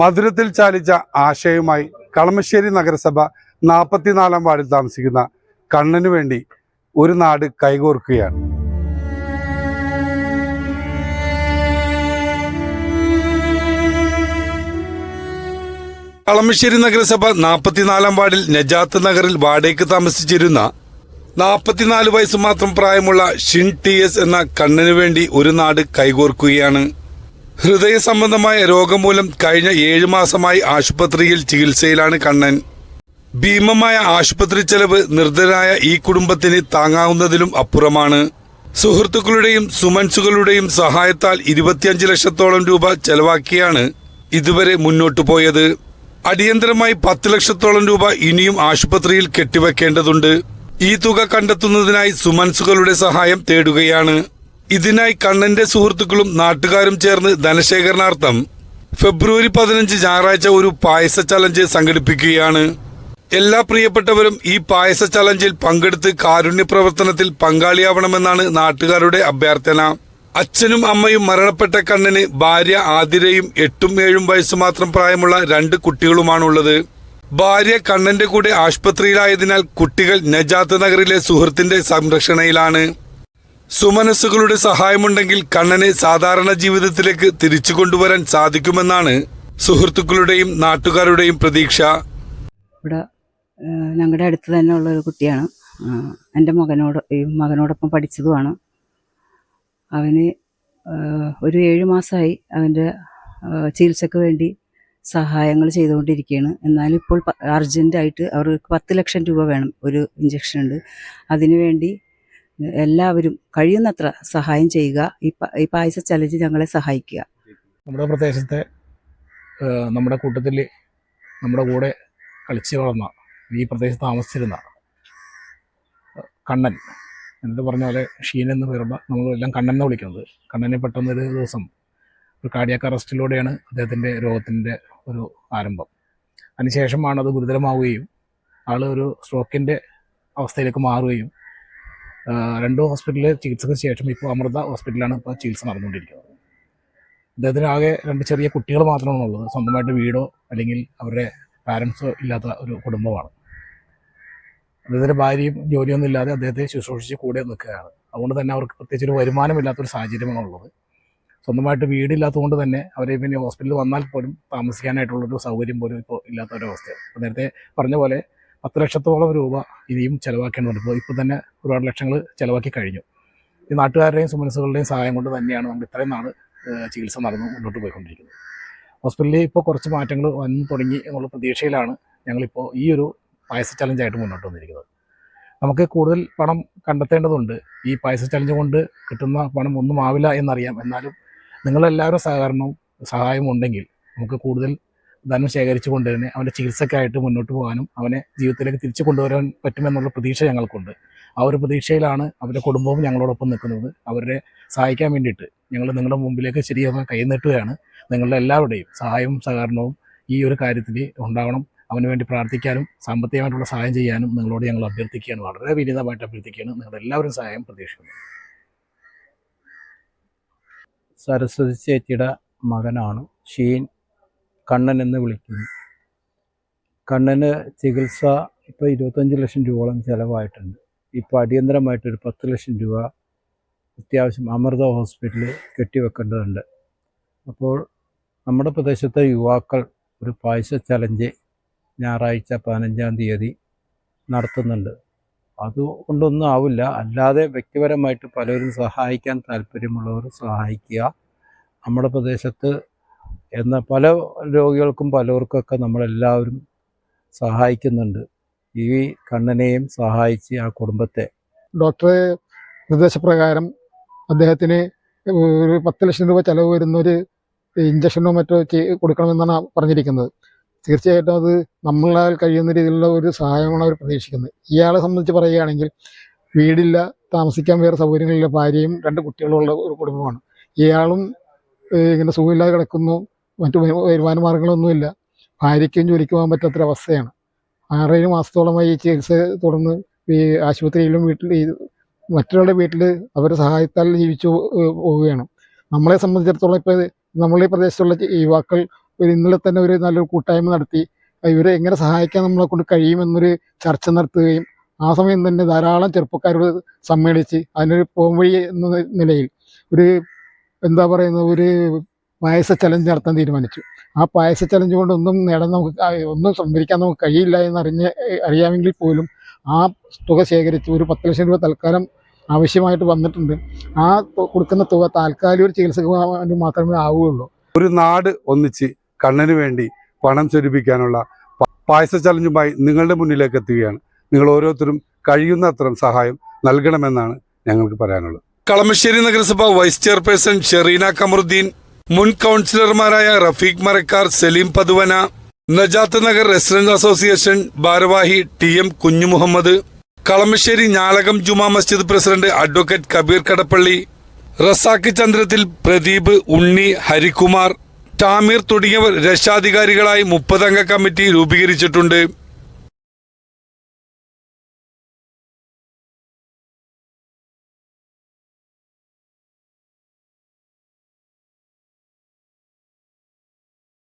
മധുരത്തിൽ ചാലിച്ച ആശയവുമായി കളമശ്ശേരി നഗരസഭ നാൽപ്പത്തിനാലാം വാർഡിൽ താമസിക്കുന്ന കണ്ണനു വേണ്ടി ഒരു നാട് കൈകോർക്കുകയാണ്. കളമശ്ശേരി നഗരസഭ നാൽപ്പത്തിനാലാം വാർഡിൽ നജാത്ത് നഗറിൽ വാടകയ്ക്ക് താമസിച്ചിരുന്ന നാൽപ്പത്തിനാല് വയസ്സ് മാത്രം പ്രായമുള്ള ഷിൻ ടി എസ് എന്ന കണ്ണനു വേണ്ടി ഒരു നാട് കൈകോർക്കുകയാണ്. ഹൃദയ സംബന്ധമായ രോഗം മൂലം കഴിഞ്ഞ ഏഴു മാസമായി ആശുപത്രിയിൽ ചികിത്സയിലാണ് കണ്ണൻ. ഭീമമായ ആശുപത്രി ചെലവ് നിർദ്ധരായ ഈ കുടുംബത്തിന് താങ്ങാവുന്നതിലും അപ്പുറമാണ്. സുഹൃത്തുക്കളുടെയും സുമൻസുകളുടെയും സഹായത്താൽ ഇരുപത്തിയഞ്ച് ലക്ഷത്തോളം രൂപ ചെലവാക്കിയാണ് ഇതുവരെ മുന്നോട്ടു പോയത്. അടിയന്തരമായി പത്ത് ലക്ഷത്തോളം രൂപ ഇനിയും ആശുപത്രിയിൽ കെട്ടിവെക്കേണ്ടതുണ്ട്. ഈ തുക കണ്ടെത്തുന്നതിനായി സുമൻസുകളുടെ സഹായം തേടുകയാണ്. ഇതിനായി കണ്ണന്റെ സുഹൃത്തുക്കളും നാട്ടുകാരും ചേർന്ന് ധനശേഖരണാർത്ഥം ഫെബ്രുവരി പതിനഞ്ച് ഞായറാഴ്ച ഒരു പായസ ചലഞ്ച് സംഘടിപ്പിക്കുകയാണ്. എല്ലാ പ്രിയപ്പെട്ടവരും ഈ പായസ ചലഞ്ചിൽ പങ്കെടുത്ത് കാരുണ്യ പ്രവർത്തനത്തിൽ പങ്കാളിയാവണമെന്നാണ് നാട്ടുകാരുടെ അഭ്യർത്ഥന. അച്ഛനും അമ്മയും മരണപ്പെട്ട കണ്ണന് ഭാര്യ ആതിരയും എട്ടും ഏഴും വയസ്സ് മാത്രം പ്രായമുള്ള രണ്ട് കുട്ടികളുമാണുള്ളത്. ഭാര്യ കണ്ണന്റെ കൂടെ ആശുപത്രിയിലായതിനാൽ കുട്ടികൾ നജാത്ത് നഗറിലെ സുഹൃത്തിന്റെ സംരക്ഷണയിലാണ്. സുമനസ്സുകളുടെ സഹായമുണ്ടെങ്കിൽ കണ്ണനെ സാധാരണ ജീവിതത്തിലേക്ക് തിരിച്ചു കൊണ്ടുവരാൻ സാധിക്കുമെന്നാണ് സുഹൃത്തുക്കളുടെയും നാട്ടുകാരുടെയും പ്രതീക്ഷ. ഇവിടെ ഞങ്ങളുടെ അടുത്ത് തന്നെ ഉള്ള ഒരു കുട്ടിയാണ്. എന്റെ മകനോട് മകനോടൊപ്പം പഠിച്ചതുമാണ്. അവന് ഒരു ഏഴ് മാസമായി അവന്റെ ചികിത്സയ്ക്ക് വേണ്ടി സഹായങ്ങൾ ചെയ്തുകൊണ്ടിരിക്കുകയാണ് എന്നാലും ഇപ്പോൾ അർജന്റായിട്ട് അവർക്ക് പത്ത് ലക്ഷം രൂപ വേണം ഒരു ഇഞ്ചക്ഷൻ ഉണ്ട് അതിനുവേണ്ടി എല്ലാവരും കഴിയുന്നത്ര സഹായം ചെയ്യുക. ഈ ഈ പായസ ചലഞ്ച് ഞങ്ങളെ സഹായിക്കുക. നമ്മുടെ പ്രദേശത്തെ നമ്മുടെ കൂട്ടത്തിൽ നമ്മുടെ കൂടെ കളിച്ച് വളർന്ന ഈ പ്രദേശത്ത് താമസിച്ചിരുന്ന കണ്ണൻ. എന്ന് പറഞ്ഞ പോലെ ഷീൻ എന്ന് പേരുള്ള നമ്മളെല്ലാം കണ്ണൻ എന്ന് വിളിക്കുന്നത്. കണ്ണനെ പെട്ടെന്ന് ഒരു ദിവസം ഒരു കാർഡിയാക്ക് അറസ്റ്റിലൂടെയാണ് അദ്ദേഹത്തിന്റെ രോഗത്തിന്റെ ഒരു ആരംഭം. അതിനുശേഷമാണ് അത് ഗുരുതരമാവുകയും ആൾ ഒരു സ്ട്രോക്കിന്റെ അവസ്ഥയിലേക്ക് മാറുകയും രണ്ട് ഹോസ്പിറ്റലിൽ ചികിത്സയ്ക്ക് ശേഷം ഇപ്പോൾ അമൃത ഹോസ്പിറ്റലാണ് ഇപ്പോൾ ചികിത്സ നടന്നുകൊണ്ടിരിക്കുന്നത്. അദ്ദേഹത്തിന് ആകെ രണ്ട് ചെറിയ കുട്ടികൾ മാത്രമാണ് ഉള്ളത് സ്വന്തമായിട്ട് വീടോ അല്ലെങ്കിൽ അവരുടെ പാരൻസോ ഇല്ലാത്ത ഒരു കുടുംബമാണ്. അദ്ദേഹത്തിന്റെ ഭാര്യയും ജോലിയൊന്നും ഇല്ലാതെ അദ്ദേഹത്തെ ശുശ്രൂഷിച്ച് കൂടെ നിൽക്കുകയാണ്. അതുകൊണ്ട് തന്നെ അവർക്ക് പ്രത്യേകിച്ച് ഒരു വരുമാനമില്ലാത്തൊരു സാഹചര്യമാണ് ഉള്ളത്. സ്വന്തമായിട്ട് വീടില്ലാത്തതുകൊണ്ട് തന്നെ അവരെ പിന്നെ ഹോസ്പിറ്റലിൽ വന്നാൽ പോലും താമസിക്കാനായിട്ടുള്ളൊരു സൗകര്യം പോലും ഇപ്പോൾ ഇല്ലാത്ത അവസ്ഥയാണ് നേരത്തെ പറഞ്ഞ പോലെ പത്ത് ലക്ഷത്തോളം രൂപ ഇനിയും ചിലവാക്കേണ്ടതുണ്ട് ഇപ്പോൾ ഇപ്പോൾ തന്നെ ഒരുപാട് ലക്ഷങ്ങൾ ചിലവാക്കി കഴിഞ്ഞു. ഈ നാട്ടുകാരുടെയും സുമനസുകളുടെയും സഹായം കൊണ്ട് തന്നെയാണ് നമ്മൾ ഇത്രയും നാൾ ചികിത്സ നടന്ന് മുന്നോട്ട് പോയിക്കൊണ്ടിരിക്കുന്നത്. ഹോസ്പിറ്റലിൽ ഇപ്പോൾ കുറച്ച് മാറ്റങ്ങൾ വന്നു തുടങ്ങി എന്നുള്ള പ്രതീക്ഷയിലാണ് ഞങ്ങളിപ്പോൾ ഈ ഒരു പായസ ചലഞ്ചായിട്ട് മുന്നോട്ട് വന്നിരിക്കുന്നത്. നമുക്ക് കൂടുതൽ പണം കണ്ടെത്തേണ്ടതുണ്ട്. ഈ പായസ ചലഞ്ച് കൊണ്ട് കിട്ടുന്ന പണം ഒന്നും ആവില്ല എന്നറിയാം. എന്നാലും നിങ്ങളെല്ലാവരും സഹകരണവും സഹായവും ഉണ്ടെങ്കിൽ നമുക്ക് കൂടുതൽ ധനം ശേഖരിച്ചു കൊണ്ടുതന്നെ അവന്റെ ചികിത്സക്കായിട്ട് മുന്നോട്ട് പോകാനും അവനെ ജീവിതത്തിലേക്ക് തിരിച്ചു കൊണ്ടുവരാൻ പറ്റുമെന്നുള്ള പ്രതീക്ഷ ഞങ്ങൾക്കുണ്ട്. ആ ഒരു പ്രതീക്ഷയിലാണ് അവരുടെ കുടുംബവും ഞങ്ങളോടൊപ്പം നിൽക്കുന്നത്. അവരെ സഹായിക്കാൻ വേണ്ടിയിട്ട് ഞങ്ങൾ നിങ്ങളുടെ മുമ്പിലേക്ക് ശരിയാകാൻ കൈനീട്ടുകയാണ്. നിങ്ങളുടെ എല്ലാവരുടെയും സഹായവും സഹകരണവും ഈ ഒരു കാര്യത്തിൽ ഉണ്ടാവണം. അവന് വേണ്ടി പ്രാർത്ഥിക്കാനും സാമ്പത്തികമായിട്ടുള്ള സഹായം ചെയ്യാനും നിങ്ങളോട് ഞങ്ങൾ അഭ്യർത്ഥിക്കുകയാണ്. വളരെ വിനീതമായിട്ട് അഭ്യർത്ഥിക്കുകയാണ്. നിങ്ങളുടെ എല്ലാവരും സഹായം പ്രതീക്ഷിക്കുന്നു. സരസ്വതി ചേച്ചിയുടെ മകനാണ് ഷീൻ. കണ്ണൻ എന്ന് വിളിക്കുന്നു. കണ്ണന് ചികിത്സ ഇപ്പോൾ ഇരുപത്തഞ്ച് ലക്ഷം രൂപയോളം ചിലവായിട്ടുണ്ട്. ഇപ്പോൾ അടിയന്തരമായിട്ടൊരു പത്ത് ലക്ഷം രൂപ അത്യാവശ്യം അമൃത ഹോസ്പിറ്റലിൽ കെട്ടിവെക്കേണ്ടതുണ്ട്. അപ്പോൾ നമ്മുടെ പ്രദേശത്തെ യുവാക്കൾ ഒരു പായസ ചലഞ്ച് ഞായറാഴ്ച പതിനഞ്ചാം തീയതി നടത്തുന്നുണ്ട്. അതുകൊണ്ടൊന്നും ആവില്ല. അല്ലാതെ വ്യക്തിപരമായിട്ട് പലരും സഹായിക്കാൻ താല്പര്യമുള്ളവർ സഹായിക്കുക. നമ്മുടെ പ്രദേശത്ത് എന്ന പല രോഗികൾക്കും പലർക്കൊക്കെ നമ്മളെല്ലാവരും സഹായിക്കുന്നുണ്ട്. ഈ കണ്ണനെയും സഹായിച്ച് ആ കുടുംബത്തെ. ഡോക്ടറെ നിർദ്ദേശപ്രകാരം അദ്ദേഹത്തിന് ഒരു പത്ത് ലക്ഷം രൂപ ചെലവ് വരുന്ന ഒരു ഇഞ്ചക്ഷനോ മറ്റോ കൊടുക്കണമെന്നാണ് പറഞ്ഞിരിക്കുന്നത്. തീർച്ചയായിട്ടും അത് നമ്മളാൽ കഴിയുന്ന രീതിയിലുള്ള ഒരു സഹായമാണ് അവർ പ്രതീക്ഷിക്കുന്നത്. ഇയാളെ സംബന്ധിച്ച് പറയുകയാണെങ്കിൽ വീടില്ല താമസിക്കാൻ വേറെ സൗകര്യങ്ങളില്ല ഭാര്യയും രണ്ട് കുട്ടികളുള്ള ഒരു കുടുംബമാണ്. ഇയാളും ഇങ്ങനെ സുഖമില്ലാതെ കിടക്കുന്നു മറ്റു വരു- വരുമാന മാർഗങ്ങളൊന്നുമില്ല. ഭാര്യയ്ക്കും ജോലിക്ക് പോകാൻ പറ്റാത്തൊരവസ്ഥയാണ് ആറേഴ് മാസത്തോളമായി ഈ ചികിത്സ തുടർന്ന് ഈ ആശുപത്രിയിലും വീട്ടിൽ മറ്റൊരാളുടെ വീട്ടിൽ അവരുടെ സഹായത്താൽ ജീവിച്ചു പോവുകയാണ്. നമ്മളെ സംബന്ധിച്ചിടത്തോളം ഇപ്പോൾ നമ്മളെ പ്രദേശത്തുള്ള യുവാക്കൾ ഒരു ഇന്നലെ തന്നെ ഒരു നല്ലൊരു കൂട്ടായ്മ നടത്തി. ഇവരെ എങ്ങനെ സഹായിക്കാൻ നമ്മളെ കൊണ്ട് കഴിയുമെന്നൊരു ചർച്ച നടത്തുകയും ആ സമയം തന്നെ ധാരാളം ചെറുപ്പക്കാരോട് സമ്മേളിച്ച് അതിനൊരു പോംവഴി എന്ന നിലയിൽ ഒരു എന്താ പറയുന്ന ഒരു പായസ ചലഞ്ച് നടത്താൻ തീരുമാനിച്ചു. ആ പായസ ചലഞ്ച് കൊണ്ട് ഒന്നും നേടാൻ നമുക്ക് ഒന്നും സംഭരിക്കാൻ നമുക്ക് കഴിയില്ല എന്നറിഞ്ഞ് അറിയാമെങ്കിൽ പോലും ആ തുക ശേഖരിച്ച് ഒരു പത്ത് ലക്ഷം രൂപ തൽക്കാലം ആവശ്യമായിട്ട് വന്നിട്ടുണ്ട്. ആ കൊടുക്കുന്ന തുക താൽക്കാലിക ഒരു ചികിത്സക്ക് മാത്രമേ ആവുകയുള്ളൂ. ഒരു നാട് ഒന്നിച്ച് കണ്ണന് വേണ്ടി പണം സ്വരൂപിക്കാനുള്ള പായസ ചലഞ്ചുമായി നിങ്ങളുടെ മുന്നിലേക്ക് എത്തുകയാണ്. നിങ്ങൾ ഓരോരുത്തരും കഴിയുന്നത്ര സഹായം നൽകണമെന്നാണ് ഞങ്ങൾക്ക് പറയാനുള്ളത്. കളമശ്ശേരി നഗരസഭ വൈസ് ചെയർപേഴ്സൺ ഷെറീന കമറുദ്ദീൻ മുൻ കൗൺസിലർമാരായ റഫീഖ് മരക്കാർ സലീം പതുവന നജാത്ത് നഗർ റെസിഡന്റ് അസോസിയേഷൻ ഭാരവാഹി T M Kunjumuhammad Kalamassery Njalakam Juma Masjid president advocate Kabeer Kadappally Razak Chandrathil Pradeep Unni Harikumar Tameer തുടങ്ങിയവർ രക്ഷാധികാരികളായി മുപ്പതംഗ കമ്മിറ്റി രൂപീകരിച്ചിട്ടുണ്ട്.